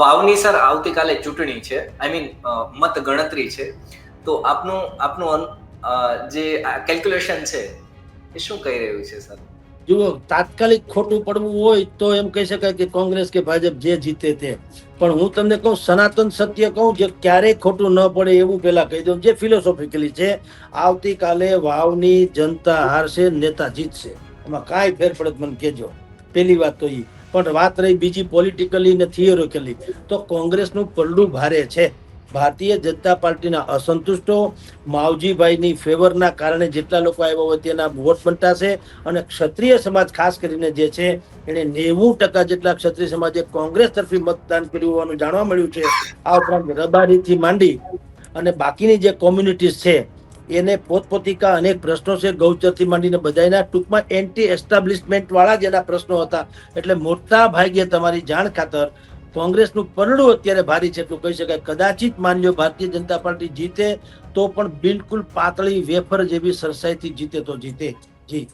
વાવની sir આવતીકાલે ચૂંટણી છે. આઈ મીન મત ગણતરી છે. તો આપનું આપનું જે કેલ્ક્યુલેશન છે, એ શું કહી રહ્યું છે સર? જુઓ, તાત્કાલિક ખોટું પડવું હોય તો એમ કહી શકાય કે કોંગ્રેસ કે ભાજપ જે જીતે તે. પણ હું તમને કહું, સનાતન સત્ય કહું જે ક્યારેય ખોટું ન પડે એવું પહેલા કહી દઉં, જે ફિલોસોફિકલી છે, આવતીકાલે વાવની જનતા હારશે, નેતા જીતશે. એમાં કાંઈ ફેર મને કહેજો. પહેલી વાત તો ઈ. પણ વાત રહી બીજી પોલિટિકલી ને થિયોરિકલી તો કોંગ્રેસનું પલડું ભારે છે. ભારતીય જનતા પાર્ટીના અસંતુષ્ટો માવજીભાઈની ફેવરના કારણે જેટલા લોકો આવ્યા હોય તેના વોટ બનતાશે અને ક્ષત્રિય સમાજ ખાસ કરીને જે છે એણે નેવું ટકા જેટલા ક્ષત્રિય સમાજે કોંગ્રેસ તરફી મતદાન કર્યું હોવાનું જાણવા મળ્યું છે. આ ઉપરાંત રબારીથી માંડી અને બાકીની જે કોમ્યુનિટીઝ છે એને પોતપોતિકા અનેક પ્રશ્નો છે. ગૌચરથી માંડીને બધાના ટૂંકમાં એન્ટી એસ્ટાબ્લિશમેન્ટ વાળા જ પ્રશ્નો હતા. એટલે મોટા ભાગ્યે તમારી જાણ ખાતર કોંગ્રેસનું પરડું અત્યારે ભારી છે એટલું કહી શકાય. કદાચિત માનજો ભારતીય જનતા પાર્ટી જીતે તો પણ બિલકુલ પાતળી વેફર જેવી સરસાઈથી જીતે તો જીતે. જી.